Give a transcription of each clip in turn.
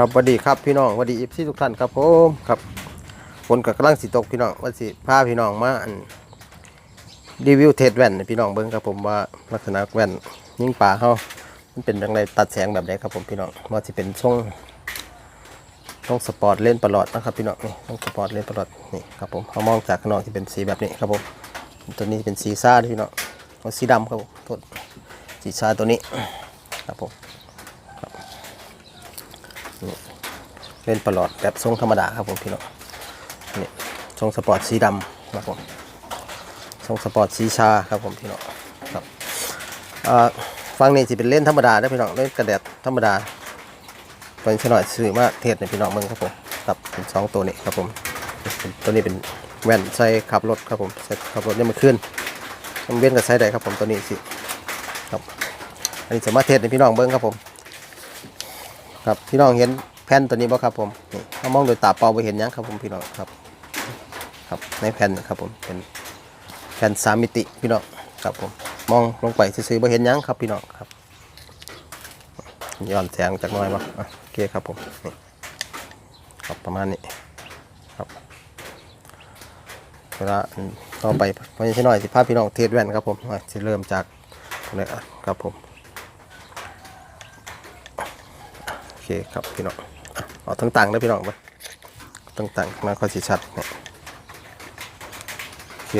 ครับสวัสดีครับพี่น้องสวัสดีอีฟซีทุกท่านครับผมครับฝนกับกำลังสิตกพี่น้องว่าสิพาพี่น้องมาอันรีวิวเทสแว่นพี่น้องเบิ่งครับผมว่าลักษณะแว่นยิงป่าเฮามันเป็นอย่างไรตัดแสงแบบไหนครับผมพี่น้องว่าสิเป็นช่องช่องสปอร์ตเลนส์ประหลอดนะครับพี่น้องนี่ช่องสปอร์ตเลนส์ประหลอดนี่ครับผมเขามองจากข้างนอกที่เป็นสีแบบนี้ครับผมตัวนี้เป็นสีซ่าดพี่น้องสีดำครับผมโทษสีซ่าตัวนี้ครับผม เล่นประหลอดแบบทรงธรรมดาครับผมพี่น้องนี่ทรงสปอร์ตสีดำครับผมทรงสปอร์ตสีชาครับผมพี่น้องครับอ่าฟังนี่สิเป็นเล่นธรรมดาได้พี่น้องเล่นกระแดดธรรมดาเป็นชน่อยซื้อมากเทศในพี่น้องเมืองครับผมครับเป็นสองตัวนี้ครับผมตัวนี้เป็นแว่นใส่ขับรถครับผมใส่ขับรถเนี่ยมันขึ้นมันเว้นกับใส่ได้ครับผมตัวนี้สิครับอันนี้สามารถเทศในพี่น้องเบิ้งครับผม ครับพี่น้องเห็น แผ่นตัวนี้บ่ครับผมนี่ถ้ามองโดยตาเปล่าไปเห็นยังครับผมพี่น้องครับ ครับในแผ่นครับผมเป็นแผ่นสามมิติพี่น้องครับผมมองลงไปซื่อๆบ่เห็นยังครับพี่น้องครับย้อนแสงจากน้อยมาอ่โอเคครับผมนี่ครับประมาณนี้ครับเวลาต่อไปพอจะหน่อยสิภาพพี่น้องเทสแว่นครับผมอะจะเริ่มจากตรงนี้อะครับผมโอเคครับพี่น้อง เอาทั้งต่างได้พี่น้องไปทั้งต่างมาค่อยสิชัดเนี่ยโอเค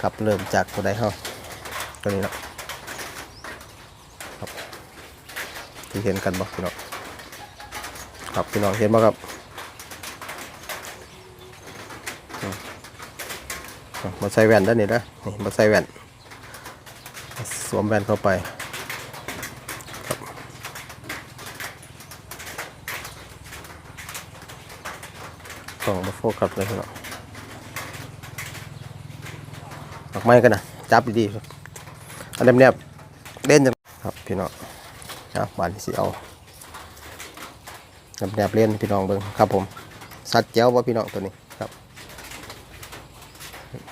ครับเริ่มจากตัวใดเฮาตัวนี้เนาะครับที่เห็นกันบ่พี่น้องครับพี่น้องเห็นบ่ครับมอะมาใส่แว่นด้านนี้นะนี่มาใส่แว่น สวมแว่นเข้าไป กล่องมาโฟกัสเลยพี่น้องดอกไม้กันนะจับดีๆอันเนี่ยเล่นจังครับพี่น้องนะบานที่สิเอาแบบแบบเล่นพี่น้องเบิ่งครับผมสัตว์เจ้าว่าพี่น้องตัวนี้ครับ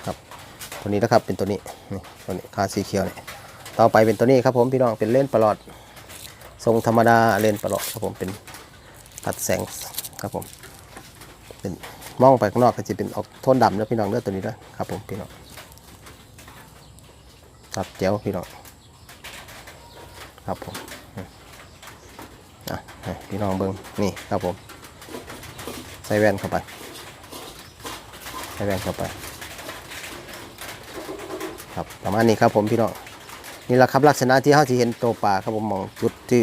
ครับ ตัวนี้นะครับเป็นตัวนี้นี่ตัวนี้คาสีเขียวนี่ต่อไปเป็นตัวนี้ครับผมพี่น้องเป็นเล่นประหลอด ทรงธรรมดาเล่นประหลอดครับผมเป็นปัดแสงครับผม เป็นมองไปข้างนอกก็จะเป็นออกโทนดำนะพี่น้องเลือตัวนี้นะครับผมพี่น้องตัดเจียวพี่น้องครับผมอะพี่น้องเบิ้งนี่ครับผม ใส่แว่นเข้าไป ใส่แว่นเข้าไป ครับประมาณนี้ครับผมพี่น้องนี่แหละครับลักษณะที่เขาที่เห็นตัวปลาครับผมมองจุดที่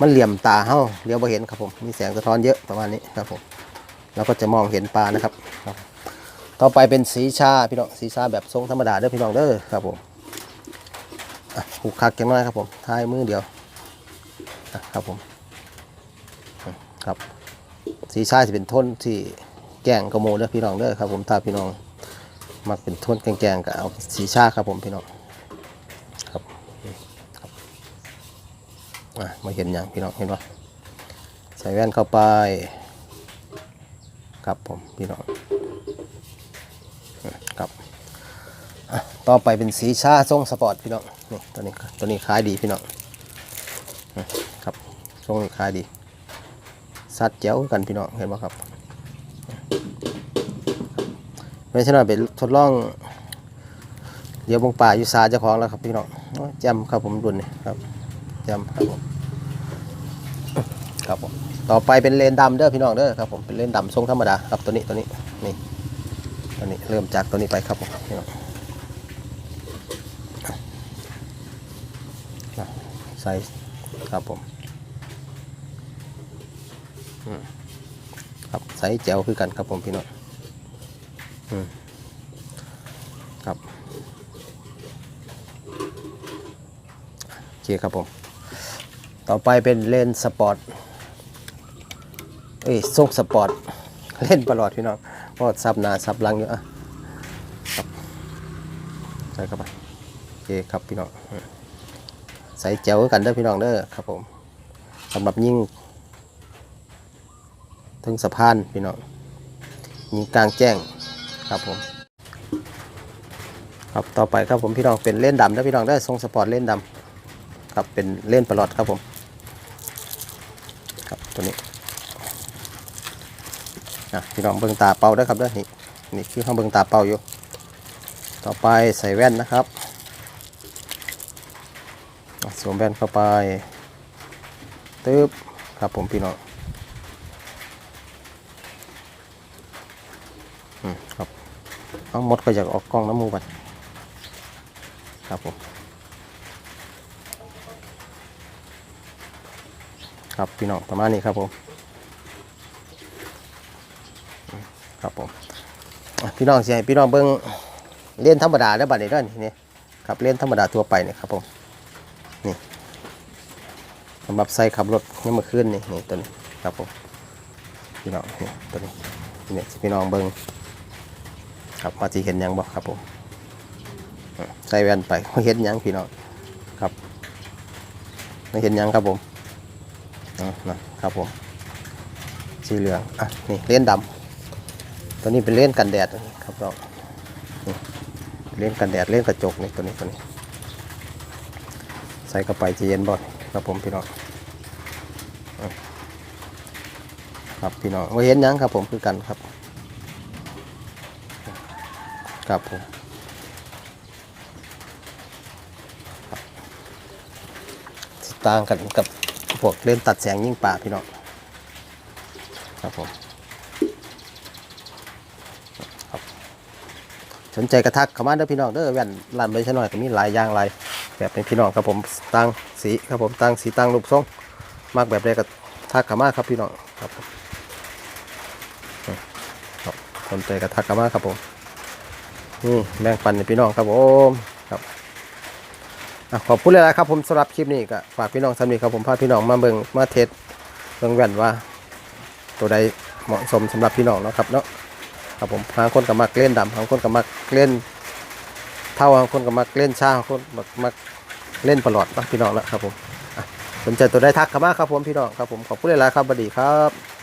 มันเหลี่ยมตาเขาเลี้ยวไปเห็นครับผมมีแสงสะท้อนเยอะประมาณนี้ครับผม เราก็จะมองเห็นปลานะครับ ต่อไปเป็นสีชาพี่น้องสีชาแบบทรงธรรมดาเด้อพี่น้องเด้อครับผมอะหูคักจังน้อยครับผมท้ายมือเดียวครับผมครับสีชาจะเป็นโทนที่แกงกระโมเด้อพี่น้องเด้อครับผมถ้าพี่น้องมักเป็นโทนแกงๆก็เอาสีชาครับผมพี่น้องครับครับมาเห็นอย่างพี่น้องเห็นปะใส่แว่นเข้าไป ครับผมพี่น้องครับต่อไปเป็นสีชาทรงสปอร์ตพี่น้องนี่ตัวนี้ตัวนี้ขายดีพี่น้องครับทรงนี้ขายดีสัดเจ๋วกันพี่น้องเห็นไหมครับไม่ใช่น่าเป็นทดลองเดี๋ยวบงป่าอยู่ซาเจ้าของแล้วครับพี่น้องแจำครับผมดุนนี่ครับแจำครับผม ครับผมต่อไปเป็นเลนดำเด้อพี่น้องเด้อครับผมเป็นเลนดำทรงธรรมดาครับตัวนี้ตัวนี้นี่ตัวนี้เริ่มจากตัวนี้ไปครับผมพี่น้องอะใส่ครับผมครับใส่แจวคือกันครับผมพี่น้องครับโอเคครับผม ต่อไปเป็นเลนสปอร์ต เอ้ยทรงสปอร์ต เล่นตลอดพี่น้องเพราะซับหนาซับลังอยู่อะครับใส่เข้าไปโอเคครับพี่น้องใส่แจวกันเด้อพี่น้องเด้อครับผมสำหรับยิ่งถึงสะพานพี่น้องยิงกลางแจ้งครับผม ครับต่อไปครับผมพี่น้องเป็นเล่นดำเด้พี่น้องเด้ทรงสปอร์ตเล่นดำครับเป็นเล่นปลอดครับผม ครับตัวนี้่ะพี่น้องเบิ่งตาเป่าเด้วยครับด้อนี่นี่คือข้างเบิ่งตาเป่าอยู่ ต่อไปใส่แว่นนะครับสวมแว่นเข้าไปตึ๊บครับผมพี่น้องอืมครับเอาหมดก็อยากออกกล้องน้ำมูกไปครับผมครับพี่น้องประมาณนี้ครับผมอืม ครับผมพี่น้องเสียพี่น้องเบิ้งเล่นธรรมดาได้บัดนี้เด้อนี่นี่ครับเล่นธรรมดาทั่วไปนี่ครับผมนี่สำหรับใส่ขับรถนี่มื่อคืนนี่นี่ตัวนี้ครับผมพี่น้องนี่ตัวนี้นี่สิพี่น้องเบิ้งครับมาที่เห็นยังบ่ครับผมใส่แว่นไปเห็นยังพี่น้องครับไม่เห็นยังครับผมอะนะครับผมสีเหลืองอะนี่เล่นดำ ตัวนี้เป็นเล่นกันแดดครับเราเล่นกันแดดเล่นกระจกนี่ตัวนี้ตัวนี้ ใส่เข้าไปจะเย็นบ่ครับผมพี่น้องครับพี่น้องว่าเห็นยังครับผมคือกันครับครับผมต่างกันกับพวกเล่นตัดแสงยิ่งป่าพี่น้องครับผมครับ สนใจกระทักเข้ามาเด้อพี่น้องเด้อแว่นร้านใบชะน้อยก็มีหลายอย่างหลายแบบเป็นพี่น้องครับผมตั้งสีครับผมตั้งสีตั้งรูปทรงมากแบบใดก็ทักเข้ามาครับพี่น้องครับผมสนใจกระทักเข้ามาครับผมนี่แบ่งปันให้พี่น้องครับผมครับขอบคุณเลยนะครับผมสำหรับคลิปนี้ก็ฝากพี่น้องสำนีครับผมพาพี่น้องมาเบิ่งมาเทสเบิ่งแว่นว่า ตัวใดเหมาะสมสำหรับพี่น้องเนาะครับเนาะ ครับผมบางคนก็มักเล่นดำบางคนก็มักเล่นเท่าบางคนก็มักเล่นชาบางคนมักมักเล่นประหลอดนะพี่น้องนะครับผมสนใจตัวได้ทักเข้ามาครับผมพี่น้องครับผมขอบคุณเลยละครับบดีครับ